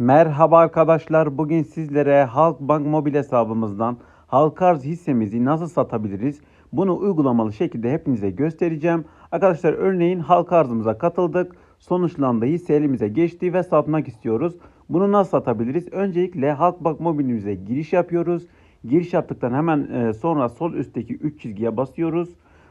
Merhaba arkadaşlar. Bugün sizlere Halkbank mobil hesabımızdan halka arz hissemizi nasıl satabiliriz? Bunu uygulamalı şekilde hepinize göstereceğim. Arkadaşlar örneğin halka arzımıza katıldık. Sonuçlandı hisse elimize geçti ve satmak istiyoruz. Bunu nasıl satabiliriz? Öncelikle Halkbank mobilimize giriş yapıyoruz. Giriş yaptıktan hemen e, sonra sol üstteki 3 çizgiye basıyoruz.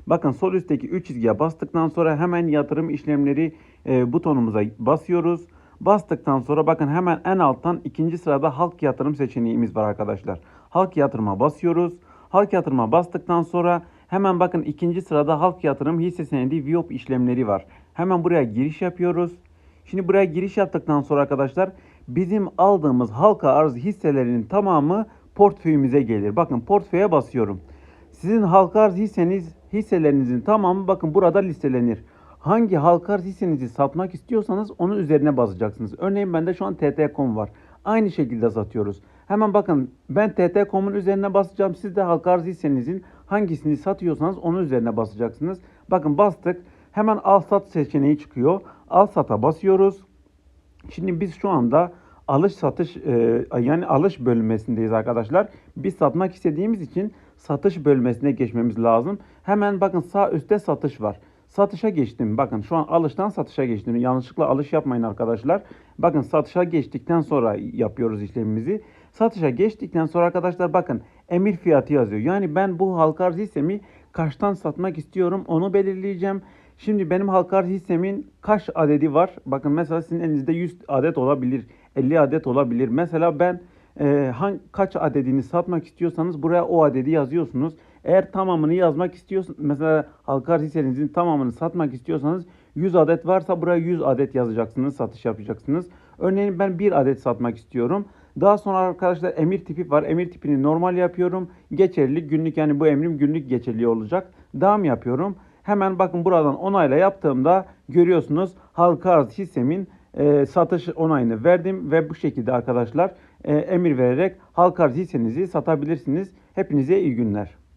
Bakın sol üstteki 3 çizgiye bastıktan sonra hemen yatırım işlemleri e, butonumuza basıyoruz. Bastıktan sonra bakın hemen en alttan ikinci sırada halk yatırım seçeneğimiz var arkadaşlar. Halk yatırıma basıyoruz. Halk yatırıma bastıktan sonra hemen bakın ikinci sırada halk yatırım hisse senedi VIOP işlemleri var. Hemen buraya giriş yapıyoruz. Şimdi buraya giriş yaptıktan sonra arkadaşlar bizim aldığımız halka arz hisselerinin tamamı portföyümüze gelir. Bakın portföye basıyorum. Sizin halka arz hisseniz hisselerinizin tamamı bakın burada listelenir. Hangi halka hissenizi satmak istiyorsanız onun üzerine basacaksınız. Örneğin bende şu an TT.com var. Aynı şekilde satıyoruz. Hemen bakın ben TT.com'un üzerine basacağım. Siz de halka arz hissenizin hangisini satıyorsanız onun üzerine basacaksınız. Bakın bastık. Hemen al sat seçeneği çıkıyor. Al sata basıyoruz. Şimdi biz şu anda alış satış e, yani alış bölmesindeyiz arkadaşlar. Biz satmak istediğimiz için satış bölmesine geçmemiz lazım. Hemen bakın sağ üstte satış var. Satışa geçtim. Bakın şu an alıştan satışa geçtim. Yanlışlıkla alış yapmayın arkadaşlar. Bakın satışa geçtikten sonra yapıyoruz işlemimizi. Satışa geçtikten sonra arkadaşlar bakın emir fiyatı yazıyor. Yani ben bu halka arz hissemi kaçtan satmak istiyorum onu belirleyeceğim. Şimdi benim halka arz hissemin kaç adedi var? Bakın mesela sizin elinizde 100 adet olabilir, 50 adet olabilir. Mesela ben e, hangi, kaç adedini satmak istiyorsanız buraya o adedi yazıyorsunuz. Eğer tamamını yazmak istiyorsanız mesela halka hissenizin tamamını satmak istiyorsanız 100 adet varsa buraya 100 adet yazacaksınız, satış yapacaksınız. Örneğin ben 1 adet satmak istiyorum. Daha sonra arkadaşlar emir tipi var. Emir tipini normal yapıyorum. Geçerli günlük yani bu emrim günlük geçerli olacak. Devam yapıyorum. Hemen bakın buradan onayla yaptığımda görüyorsunuz halka arz hissemin e, satış onayını verdim ve bu şekilde arkadaşlar e, emir vererek halka arz hissenizi satabilirsiniz. Hepinize iyi günler.